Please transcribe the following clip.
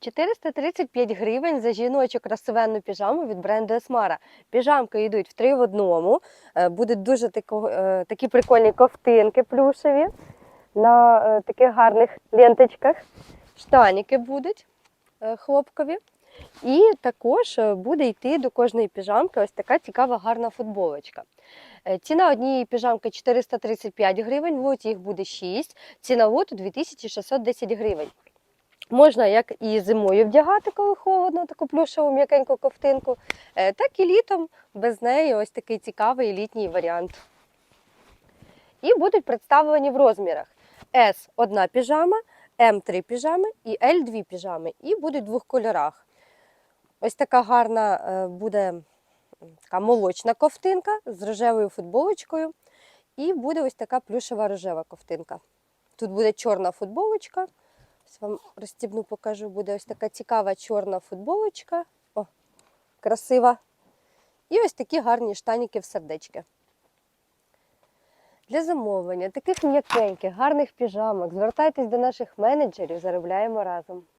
435 гривень за жіночу красивенну піжаму від бренду Esmara. Піжамки йдуть в три в одному. Е, Будуть дуже тако, е, такі прикольні ковтинки плюшеві на е, таких гарних ленточках. Штаніки будуть хлопкові. І також буде йти до кожної піжамки ось така цікава гарна футболочка. Ціна однієї піжамки 435 гривень, в лоті їх буде 6, ціна лоту 2610 гривень. Можна як і зимою вдягати, коли холодно, таку плюшеву м'якеньку ковтинку, е, так і літом без неї ось такий цікавий літній варіант. І будуть представлені в розмірах. S одна піжама, M три піжами і L дві піжами. І будуть в двох кольорах. Ось така гарна е, буде така молочна ковтинка з рожевою футболочкою. І буде ось така плюшева рожева ковтинка. Тут буде чорна футболочка. Ось вам розстібну, покажу. Буде ось така цікава чорна футболочка. О, красива. І ось такі гарні штаніки в сердечки. Для замовлення таких м'якеньких, гарних піжамок звертайтесь до наших менеджерів, заробляємо разом.